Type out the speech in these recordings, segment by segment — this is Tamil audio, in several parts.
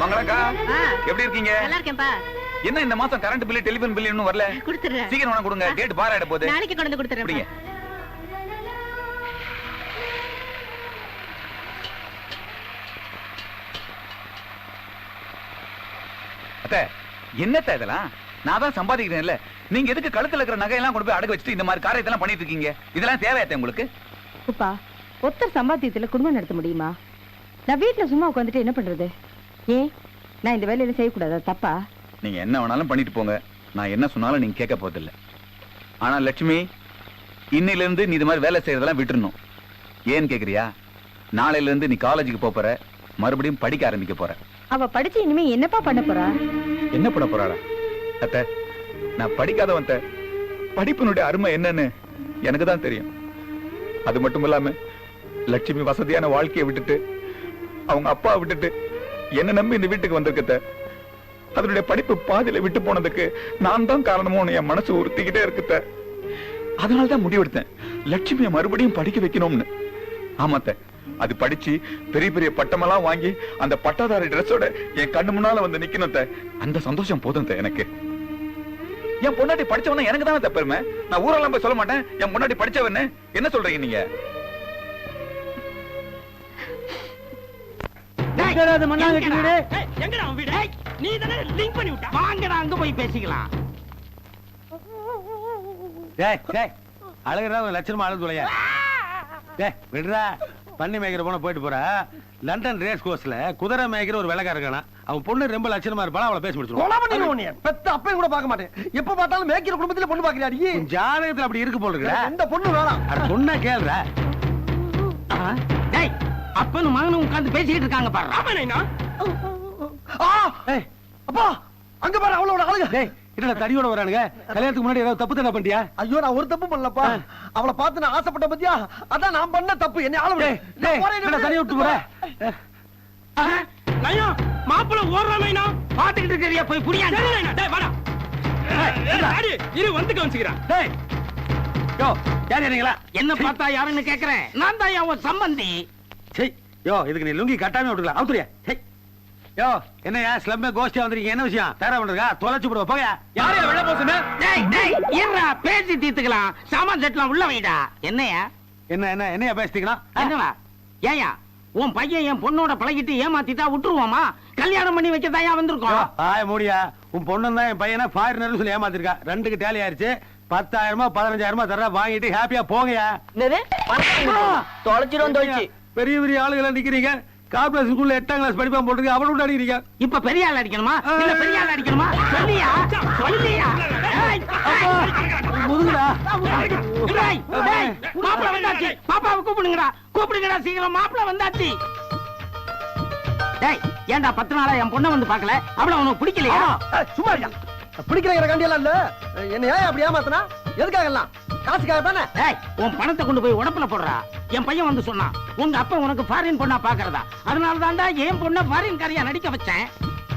மங்களக்கா. எப்படி இருக்கீங்க? நல்லா இருக்கேன்ப்பா. என்ன இந்த மாசம் கரண்ட் பில்லு டெலிபோன் பில்லு இன்னும் வரல? கொடுத்துறேன் சீக்கிரம் கொடுங்க. டேட் பார் ஆயிட போகுது. நாளைக்கு கொண்டு கொடுத்துறேன் அத்தை என்னத்த இதெல்லாம்? நான் தான் சம்பாதிக்கிறேன்ல. நீங்க எதுக்கு கழுத்துல இருக்கிற நகையெல்லாம் கொண்டு போய் அடகு வச்சுட்டு இந்த மாதிரி காரியத்தெல்லாம் பண்ணிட்டு இருக்கீங்க? இதெல்லாம் தேவையாத்த உங்களுக்கு? அப்பா ஒத்தர் சம்பாத்தியத்துல குடும்பம் நடத்த முடியுமா? நான் வீட்டுல சும்மா உட்காந்துட்டு என்ன பண்றது? ஏன் நான் இந்த வேலையில செய்யக்கூடாதா தப்பா? நீங்க என்ன வேணாலும் பண்ணிட்டு போங்க. நான் என்ன சொன்னாலும் நீங்க கேட்க போறதில்ல. ஆனா லட்சுமி இன்னையில இருந்து நீ இது மாதிரி வேலை செய்யறதெல்லாம் விட்டுறணும். ஏன்னு கேக்குறியா? நாளையில இருந்து நீ காலேஜுக்கு போற மறுபடியும் படிக்க ஆரம்பிக்க போற. அவ படிச்சு இனிமே என்னப்பா பண்ண போறா? என்ன பண்ண போறாளா? அத்த நான் படிக்காதவன் அத்தை. படிப்பினுடைய அருமை என்னன்னு எனக்கு தான் தெரியும். அது மட்டும் இல்லாம லட்சுமி வசதியான வாழ்க்கையை விட்டுட்டு அவங்க அப்பா விட்டுட்டு என்ன நம்பி இந்த வீட்டுக்கு வந்திருக்கத்த அதனுடைய படிப்பு பாதியில விட்டு போனதுக்கு நான் தான் காரணமோன்னு என் மனசு உறுத்திக்கிட்டே இருக்குத்த அதனால தான் முடிவெடுத்தேன். லட்சுமியை மறுபடியும் படிக்க வைக்கணும்னு. ஆமாத்த அது படிச்சு பெரிய பெரிய பட்டமெல்லாம் வாங்கி அந்த பட்டாதாரி ட்ரெஸ்ஸோட என் கண்ணு முன்னால வந்து நிக்கணும் அந்த சந்தோஷம் போதும் எனக்கு. என் பொண்டாட்டி படிச்சவன எனக்கு தானே பெருமை? நான் ஊரெல்லாம் போய் சொல்ல மாட்டேன். என் பொண்டாட்டி படிச்சவன்னு என்ன சொல்றீங்க நீங்க? எங்கடா? உன் வீடு? நீ தானே லிங்க் பண்ணி விட்ட. வாங்கடா அங்க போய் பேசிக்கலாம். டேய் டேய் அழகுறா ஒரு லட்சணமா அழுது தொலையா டேய் விடுறா. பண்ணி மேய்க்கிற போன போயிட்டு போறா. லண்டன் ரேஸ் கோர்ஸ்ல குதிரை மேய்க்கிற ஒரு இருக்கானா? அவன் பொண்ணு ரொம்ப லட்சணமா இருப்பாளா? அவளை பேசி உன்னைய. பெத்த அப்பையும் கூட பார்க்க மாட்டேன். எப்ப பார்த்தாலும் மேய்க்கிற குடும்பத்துல பொண்ணு பாக்குறியாடி உன் ஜாதகத்துல அப்படி இருக்கு போல இருக்குடா. எந்த பொண்ணு வேணாம். கேளுடா. டேய் அப்பனும் மகனும் உட்கார்ந்து பேசிக்கிட்டு இருக்காங்க பாரு! ஏய் அப்பா அங்க பாரு அவளோட ஆளுங்க டேய் என்னடா தடியோட வரானுங்க? கல்யாணத்துக்கு முன்னாடி ஏதாவது தப்பு தானே பண்ணிட்டியா? ஐயோ நான் ஒரு தப்பு பண்ணலப்பா. அவளை பார்த்து நான் ஆசைப்பட்ட பத்தியா? அதான் நான் பண்ண தப்பு. என்ன ஆளு விடு. டேய் தனியா விட்டு போற? நயம் மாப்பிள ஓடுறாமைனா பாத்துக்கிட்டு இருக்கறியா? போய் புடியா? டேய் வாடா. இரு வந்து கவனிச்சுக்கிறான். டேய். யோ யார் என்ன பார்த்தா யாருன்னு கேக்குறேன். நான் தான் அவன் சம்பந்தி. சரி யோ இதுக்கு நீ லுங்கி கட்டாம விட்டுக்கலாம் அவுத்துறியா சரி யோ என்னையா ஸ்லம்மே கோஷ்டியா வந்திருக்கீங்க. என்ன விஷயம்? தர பண்றதா தொலைச்சு போடுவா போயா. யாரையா வெளில போசுன டேய் டேய் இருடா பேசி தீர்த்துக்கலாம்? சாமான் செட்டலாம் உள்ள வைடா. என்னையா? என்ன என்ன என்னையா பேசிக்கலாம் என்னடா? ஏயா உன் பையன் என் பொண்ணோட பழகிட்டு ஏமாத்திட்டா விட்டுருவோமா கல்யாணம் பண்ணி வைக்கதாயா வந்திருக்கோம்? ஆய முடியா. உன் பொண்ணு தான் என் பையனை ஃபாரினர் சொல்லி ஏமாத்திருக்கா. ரெண்டுக்கு டேலி ஆயிருச்சு. பத்தாயிரமா பதினஞ்சாயிரமா தர வாங்கிட்டு ஹாப்பியா போங்கயா தொலைச்சிரும் தொலைச்சு. பெரிய பெரிய ஆளுகளா நிக்கிறீங்க. கார்பரேஷன் ஸ்கூல்ல எட்டாம் கிளாஸ் படிப்பான் போட்டுருக்கு அவனு விட்டு அடிக்கிறீங்க. இப்ப பெரிய ஆள் அடிக்கணுமா? இல்ல பெரிய ஆள் அடிக்கணுமா? சொல்லியா? சொல்லியா. முதுகுடா? மாப்பிளை வந்தாச்சு. பாப்பாவை கூப்பிடுங்கடா. கூப்பிடுங்கடா சீக்கிரம். மாப்பிளை வந்தாச்சு. டேய் ஏன்டா பத்து நாளா என் பொண்ணை வந்து பார்க்கல? அவள உனக்கு பிடிக்கலையா? சும்மா இருக்கியா பிடிக்கிற கண்டி எல்லாம் இல்ல. என்ன ஏன் அப்படி ஏமாத்தினா? எதுக்காக எல்லாம் காசுக்காக தானே டேய் உன் பணத்தை கொண்டு போய் உடப்புல போடுறா என் பையன் வந்து சொன்னான் உங்க அப்பா உனக்கு ஃபாரின் பொண்ணா பாக்குறதா அதனால தான்டா என் பொண்ணை ஃபாரின் காரியா நடிக்க வச்சேன்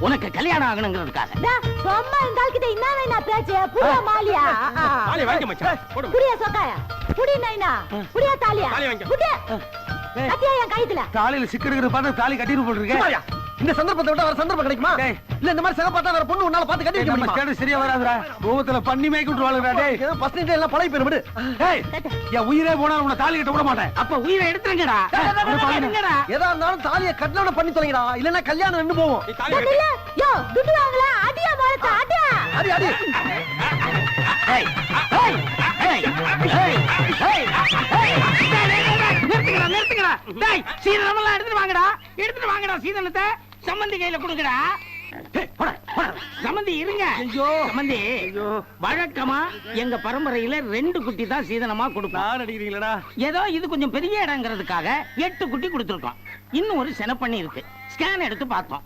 உனக்கு கல்யாணம் ஆகணுங்கிறதுக்காக சும்மா இந்த ஆளுக்கிட்ட என்ன வேணா பேச்சு புடியா மாலியா தாலி வாங்கி மச்சான் போடு புடியா சொக்காயா புடி நைனா புடியா தாலியா தாலி வாங்கிக்கோ. புடியா கத்தியா என் கைத்துல தாலியில சிக்கெடுக்கிற பார்த்து தாலி கட்டிட்டு போட்டுருக்கேன்? இந்த சந்தர்ப்பத்தை விட வேற சந்தர்ப்பம் கிடைக்குமா? டேய். இல்ல இந்த மாதிரி சிகப்பாத்தா வேற பொண்ணு உன்னால பார்த்து கட்டி வைக்க முடியுமா? சரியா வராதுடா. கோவத்துல பண்ணி மேய்க்கு விட்டுருவாளுடா டேய். நைட் எல்லாம் பழகி போயிரும் விடு. டேய். என் உயிரே போனா உன்னை தாலி கட்ட விட மாட்டேன். அப்ப உயிரை எடுத்துருங்கடா. எடுங்கடா எதா இருந்தாலும் தாலியை கட்டலோட பண்ணி தொலைங்கடா. இல்லன்னா கல்யாணம் நின்னு போவோம் இல்ல யோ துட்டு வாங்கல. அடியா மாரத்த அடியா. அடி அடி. ஏய், ஏய், ஏய், ஏய், ஏய், நிறுத்துங்கடா, நிறுத்துங்கடா. டேய், சீதனமெல்லாம் எடுத்துட்டு வாங்கடா. எடுத்துட்டு வாங்கடா சீதனத்தை. சம்மந்தி கையில கொடுங்கடா. சம்மந்தி இருங்க. சம்மந்தி வழக்கமா எங்க பரம்பரையில ரெண்டு குட்டி தான் சீதனமா கொடுப்போம். அடிக்கிறீங்களா ஏதோ இது கொஞ்சம் பெரிய இடங்கிறதுக்காக எட்டு குட்டி கொடுத்துருக்கோம். இன்னும் ஒரு செனப்பண்ணி இருக்கு. ஸ்கேன் எடுத்து பார்த்தோம்.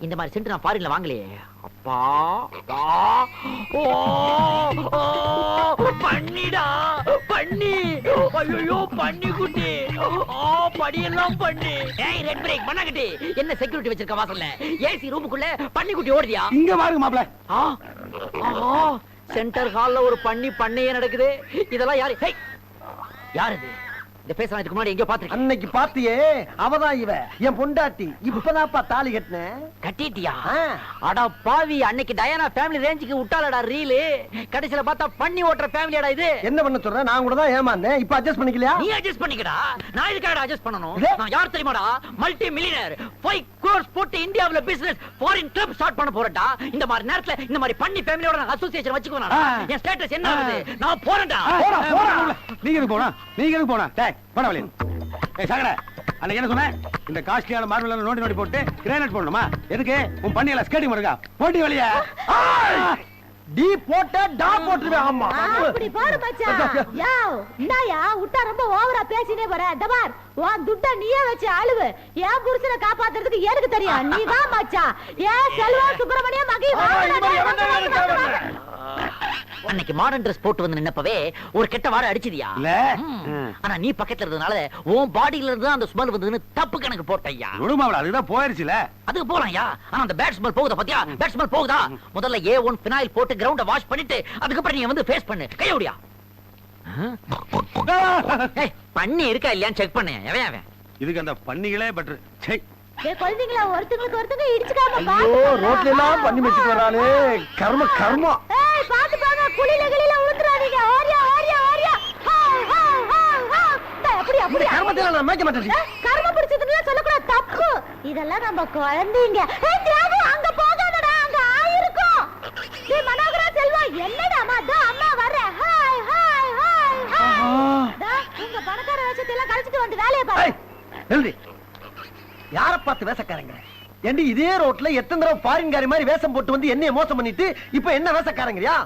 இந்த மாதிரி சென்ட் நான் ஃபாரின்ல வாங்கலையே அப்பா ஓ, பண்ணிடா பண்ணி. ஐயோ பண்ணி குட்டி. ஓ படியெல்லாம் பண்ணி. ஏய் ரெட் பிரேக் பண்ணாங்கட்டி என்ன செக்யூரிட்டி வச்சிருக்க வாசல்ல? ஏசி ரூமுக்குள்ள பண்ணி குட்டி ஓடுதியா? இங்க பாருங்க ஆ ஆஹா சென்டர் ஹால்ல ஒரு பண்ணி பண்ணையே நடக்குது. இதெல்லாம் யாரு? யார் இது? இந்த பேசுறேன் இதுக்கு முன்னாடி எங்கேயோ பாத்துருக்கேன் அன்னைக்கு பாத்தியே அவதான் இவ. என் பொண்டாட்டி. இப்பதான்ப்பா தாலி கட்டினேன் கட்டிட்டியா. அடா பாவி அன்னைக்கு டயானா ஃபேமிலி ரேஞ்சுக்கு விட்டாலடா ரீலு கடைசில பார்த்தா பண்ணி ஓட்டுற ஃபேமிலியாடா இது. என்ன பண்ண சொல்ற? நான் கூட தான் ஏமாந்தேன். இப்ப அட்ஜஸ்ட் பண்ணிக்கலையா? நீ அட்ஜஸ்ட் பண்ணிக்கடா. நான் இதுக்காக அட்ஜஸ்ட்? நான் யார் தெரியுமாடா? மல்டி மில்லியனர் ஃபைவ் crores போட்டு இந்தியாவுல பிசினஸ் ஃபாரின் கிளப் ஸ்டார்ட் பண்ண போறேன்டா. இந்த மாதிரி நேரத்துல இந்த மாதிரி பண்ணி ஃபேமிலியோட நான் அசோசியேஷன் வச்சுக்குவேன். என் ஸ்டேட்டஸ் என்ன ஆகுது? நான் போறேன்டா. போடா போடா. நீங்க போனா? நீங்க போனா? டேய் போடா வெளிய ஏய் சாகட. அன்னைக்கு என்ன சொன்னேன் இந்த காஸ்ட்லியான மார்பிள் நோண்டி நோண்டி போட்டு கிரானைட் போடணுமா? எதுக்கு? உன் பண்ணியல ஸ்கேட்டிங் இருக்கா போட்டி டி போட்ட டா போட்டுருவேன் ஆமா அப்படி போடு மச்சான். விட்டா ரொம்ப ஓவரா பேசினே பார் உன் துட்ட நீயே வச்சு அழுவு. என் புருஷனை காப்பாத்துறதுக்கு எனக்கு தெரியும்? நீ வா மச்சான். ஏன் செல்வா சுப்பிரமணிய மகி இது மாதிரி எவன் தான் வேணும் தேவை அன்னைக்கு மாடர்ன் ட்ரெஸ் போட்டு வந்து நின்னப்பவே ஒரு கெட்ட வாடை அடிச்சதியா. ஆனா நீ பக்கத்துல இருந்ததுனால உன் பாடியில இருந்து அந்த ஸ்மெல் வந்ததுன்னு தப்பு கணக்கு போட்டையா விடுமாவள அதுதான் போயிருச்சுல. அதுக்கு போலாம்யா. ஆனா அந்த பேட் ஸ்மெல் போகுதா பாத்தியா? பேட் ஸ்மெல் போகுதா? முதல்ல ஏ ஒன் பினாயில் போட்டு கிரவுண்ட வாஷ் பண்ணிட்டு அதுக்கப்புறம் நீ வந்து ஃபேஸ் பண்ணு. கையோடியா பண்ணி இருக்கா இல்லையான்னு செக் பண்ணு. எவன் அவன்? இதுக்கு அந்த பண்ணிகளே பெட்டர் சே ஏ குழந்தைங்களா ஒருத்தங்களுக்கு ஒருத்தங்க இடிச்சுக்காம ஐயோ ரோட்ல எல்லாம் பண்ணி வச்சுட்டு வரானே கர்ம கர்மம். பாத்து குளில கிளில உளுத்துறாதீங்க. ஓரியா ஓரியா ஓரியா ஹாய் ஹாய் ஹாய் ஹாய். டேய், அப்படி இந்த அப்படி கர்மத்தை நான் மேய்க்க மாட்டேன். கர்ம பிடிச்சதுன்னு தப்பு. இதெல்லாம் நம்ம குழந்தைங்க. ஏய், தியாகு, அங்க போகாதடா. அங்க ஆயிருக்கும். மனோகரா செல்வா என்னடா அம்மா தோ அம்மா வரேன் ஹாய் ஹாய் ஹாய் ஹாய். உங்க பணக்கார வேஷத்தை எல்லாம் கழிச்சிட்டு வந்து வேலையை பாரு. நில்லுடி. யார பார்த்து வேஷக்காரங்க? ஏண்டி இதே ரோட்ல எத்தனை தடவை மாதிரி வேஷம் போட்டு வந்து என்னைய மோசம் பண்ணிட்டு இப்ப என்ன வேஷக்காரங்கயா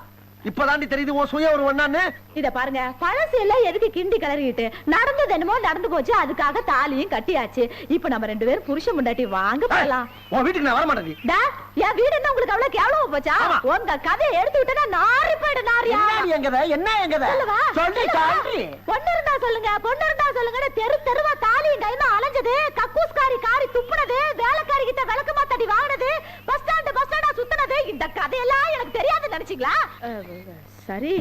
இப்பதாண்டி தெரியுது உன் சுய ஒரு ஒண்ணான்னு? இத பாருங்க பழசு எல்லாம் எதுக்கு கிண்டி கிளறிட்டு நடந்தது என்னமோ நடந்து போச்சு அதுக்காக தாலியும் கட்டியாச்சு. இப்ப நம்ம ரெண்டு பேரும் புருஷன் முண்டாட்டி வாங்க போலாம். உன் வீட்டுக்கு நான் வர மாட்டேன் டா, என் வீடு என்ன உங்களுக்கு அவ்வளவு கேவலமா போச்சா. உங்க கதையை எடுத்து விட்டா நாரி போயிடு நாரியா என்ன எங்கத என்ன எங்கத? சொல்லி பொண்ணு இருந்தா சொல்லுங்க பொண்ணு இருந்தா சொல்லுங்க தெரு தெருவா தாலியும் கைமா அலைஞ்சது. நினைச்சீங்களா சரி.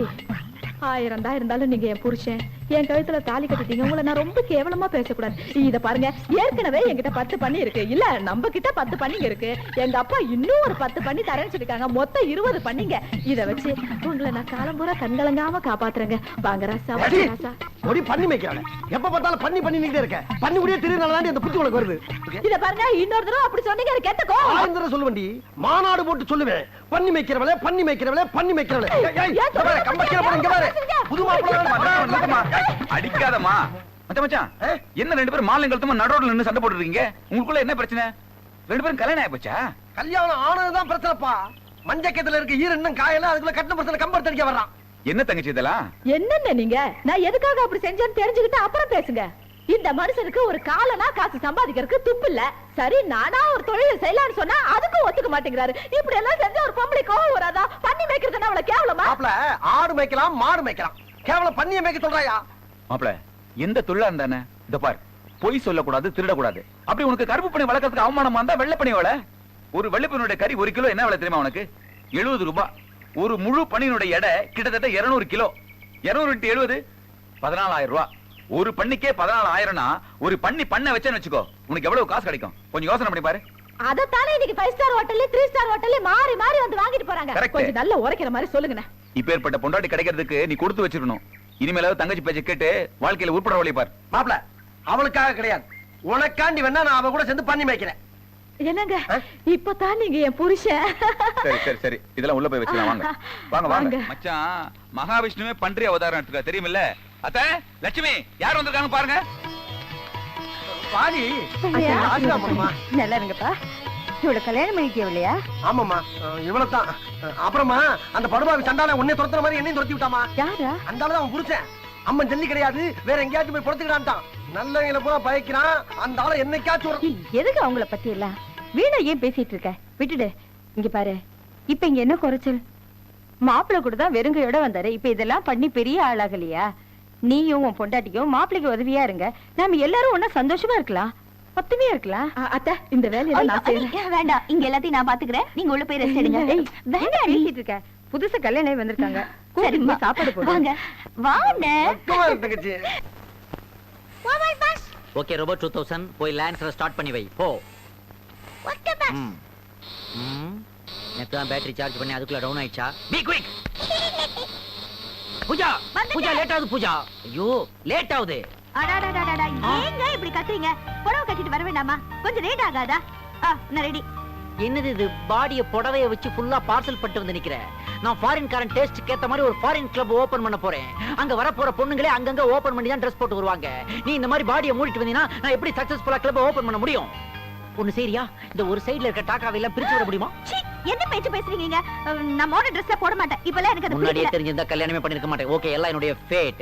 ஆயிரம் தான் இருந்தாலும் நீங்க என் புருஷன். என் கழுத்துல தாலி கட்டிட்டீங்க. உங்களை நான் ரொம்ப கேவலமா பேசக்கூடாது. இத பாருங்க ஏற்கனவே என்கிட்ட பத்து பண்ணி இருக்கு. இல்ல நம்ம கிட்ட பத்து பண்ணிங்க இருக்கு. எங்க அப்பா இன்னும் ஒரு பத்து பண்ணி தரேன்னு சொல்லிருக்காங்க. மொத்தம் இருபது பண்ணிங்க. இத வச்சு உங்களை நான் காலம்பூரா கண்கலங்காம காப்பாத்துறேங்க. வாங்க ராசா ஒடி பண்ணி மேய்க்கிறாங்க எப்ப பார்த்தாலும் பண்ணி பண்ணிக்கிட்டே இருக்க பண்ணி முடிய திருநாள் அந்த புத்தி உனக்கு வருது. இத பாருங்க இன்னொரு தடவை அப்படி சொன்னீங்க எனக்கு கெட்ட கோவம். ஆயிரம் தடவை சொல்லுவேன்டி. மாநாடு போட்டு சொல்லுவேன். பண்ணி மேய்க்கிறவளே பண்ணி மேய்க்கிறவளே பண்ணி மேய்க்கிறவளே ஏய், ஏய், ஏன் இங்க பாரு, கம்ப கீழே போடு, இங்க பாரு. புது மாப்பிள்ளை அடிக்காதமா மச்சான் மச்சான்? என்ன ரெண்டு பேரும் மாலை கழுத்தமா நடுரோட்ல நின்னு சண்டை போட்டுருக்கீங்க உங்களுக்குள்ள என்ன பிரச்சனை? ரெண்டு பேரும் கல்யாணம் ஆயிப்போச்சா? கல்யாணம் ஆனதுதான் பிரச்சனைப்பா. மஞ்சக்கத்துல இருக்க ஈர இன்னும் காயல அதுக்குள்ள கட்டின பிரச்சனை கம்பர் தடிக்க வர்றான். என்ன தங்கச்சி இதெல்லாம்? என்னென்ன நீங்க? நான் எதுக்காக அப்படி செஞ்சேன்னு தெரிஞ்சுக்கிட்டு அப்புறம் பேசுங்க. இந்த மனுஷனுக்கு ஒரு காலனா காசு சம்பாதிக்கிறதுக்கு துப்பு இல்ல. சரி நானா ஒரு தொழில் செய்யலாம்னு சொன்னா அதுக்கும் ஒத்துக்க மாட்டேங்கிறாரு. இப்படி எல்லாம் செஞ்ச ஒரு பொம்பளை கோவம் வராதா? பண்ணி மேய்க்கிறதுனா அவளை கேவலமா? ஆடு மேய்க்கலாம் மாடு மேய்க்கலாம். கேவலம் பண்ணிய மேய்க்க சொல்றாயா? மாப்பிள எந்த தொழிலா இருந்தானே? இத பார் பொய் சொல்லக்கூடாது திருடக்கூடாது. அப்படி உனக்கு கருப்பு பண்ணி வளர்க்கறதுக்கு அவமானமா இருந்தா வெள்ளை பண்ணி வள? ஒரு வெள்ளைப்பனுடைய கறி ஒரு கிலோ என்ன விலை தெரியுமா உனக்கு? எழுபது ரூபாய் ஒரு முழு பணியினுடைய எடை கிட்டத்தட்ட 200 கிலோ. 200 இன்ட்டு எழுபது? பதினாலாயிரம் ரூபாய் ஒரு பண்ணிக்கே பதினாலாயிரம்னா ஒரு பண்ணி பண்ண வச்சேன்னு வச்சுக்கோ உனக்கு எவ்வளவு காசு கிடைக்கும்? கொஞ்சம் யோசனை பண்ணி பாரு. அதத்தானே இன்னைக்கு ஃபைவ் ஸ்டார் ஹோட்டல்ல த்ரீ ஸ்டார் ஹோட்டல்ல மாறி மாறி வந்து வாங்கிட்டு போறாங்க. கொஞ்சம் நல்ல உரைக்கிற மாதிரி சொல்லுங்க இப்பேற்பட்ட பொண்டாட்டி கிடைக்கிறதுக்கு நீ கொடுத்து வச்சிருக்கணும். இனிமேலாவது தங்கச்சி பேச்சை கேட்டு வாழ்க்கையில உட்பட வழி பார். மாப்பிள அவளுக்காக கிடையாது. உனக்காண்டி வேணா நான் அவ கூட சேர்ந்து பண்ணி மேய்க்கிறேன். என்னங்க? இப்பதான் நீங்க என் புருஷன். சரி சரி சரி. இதெல்லாம் உள்ள போய் வச்சுக்கலாம் வாங்க. வாங்க வாங்க. வாங்க. மச்சான் மகாவிஷ்ணுவே பன்றி அவதாரம் எடுத்துக்க தெரியுமில்ல? அத்த லட்சுமி யார் வந்திருக்காங்க பாருங்க? பாடி நல்லா இருங்கப்பா. இவ்வளவு கல்யாணம் பண்ணிக்கவில்லையா ஆமாமா இவ்வளவுதான் அப்புறமா அந்த படுபாவி சண்டால உன்னை துரத்துற மாதிரி என்னையும் துரத்தி விட்டாமா யாரா? அந்த ஆளு அவன் புருஷன். அம்மன் ஜல்லி கிடையாது. வேற எங்கேயாச்சும் போய் பொறுத்துக்கிறான்ட்டான் நல்லவங்களை பூரா பயக்கிறான். அந்த ஆளை என்னைக்காச்சும் எதுக்கு அவங்கள பத்தி எல்லாம்? வீணா ஏன் பேசிட்டு இருக்க? விட்டுடு. இங்க பாரு. இப்ப இங்க என்ன குறைச்சல்? மாப்பிள்ளை கூட தான் வெறுங்கையோட வந்தாரு. இப்ப இதெல்லாம் பண்ணி பெரிய ஆளாகலையா? நீயும் உன் பொண்டாட்டியும் மாப்பிள்ளைக்கு உதவியா இருங்க. நாம எல்லாரும் ஒண்ணா சந்தோஷமா இருக்கலாம். ஒத்துமையா இருக்கலாம் அத்தை இந்த வேலையை நான் செய்யறேன் வேண்டாம். இங்க எல்லாத்தையும் நான் பாத்துக்கிறேன். நீங்க உள்ள போய் ரெஸ்ட் எடுங்க. வேண்டாம் பேசிட்டு இருக்க புதுசா கல்யாணம் வந்திருக்காங்க. சரிம்மா. போய் சாப்பாடு போடு. வாங்க. ஓகே ரோபோ டூ தௌசண்ட் போய் லேண்ட்ஸ்ல ஸ்டார்ட் பண்ணி வை. போ. ம். ம். நேத்து தான் பேட்டரி சார்ஜ் பண்ணி அதுக்குள்ள டவுன் ஆயிடுச்சா? Be quick Pooja Pooja late ஆகுது பூஜா. ஐயோ லேட் ஆகுது. அடாடாடாடா ஏங்க இப்படி கத்துறீங்க? புடவை கட்டிட்டு வர வேண்டாமா? கொஞ்சம் லேட் ஆகாதா? ஆ நான் ரெடி என்னது இது? பாடிய புடவைய வச்சு ஃபுல்லா பார்சல் பண்ணிட்டு வந்து நிக்கிறேன் நான் ஃபாரின் காரன் டேஸ்ட் கேத்த மாதிரி ஒரு ஃபாரின் கிளப் ஓபன் பண்ண போறேன். அங்க வர போற பொண்ணுங்களே அங்கங்க ஓபன் பண்ணி தான் ட்ரெஸ் போட்டு வருவாங்க. நீ இந்த மாதிரி பாடியை மூடிட்டு வந்தீங்கன்னா நான் எப்படி சக்சஸ்ஃபுல்லா கிளப் ஓபன் பண்ண முடியும்? ஒண்ணு சரியா இந்த ஒரு சைடுல இருக்க டாக்காவை எல்லாம் பிரிச்சு விட முடியுமா? என்ன பேச்சு பேசுறீங்க நான் மாடர்ன் ட்ரெஸ்ல போட மாட்டேன். இப்பெல்லாம் எனக்கு அது முன்னாடியே தெரிஞ்சிருந்தா கல்யாணமே பண்ணிருக்க மாட்டேன். ஓகே எல்லாம் என்னுடைய ஃபேட்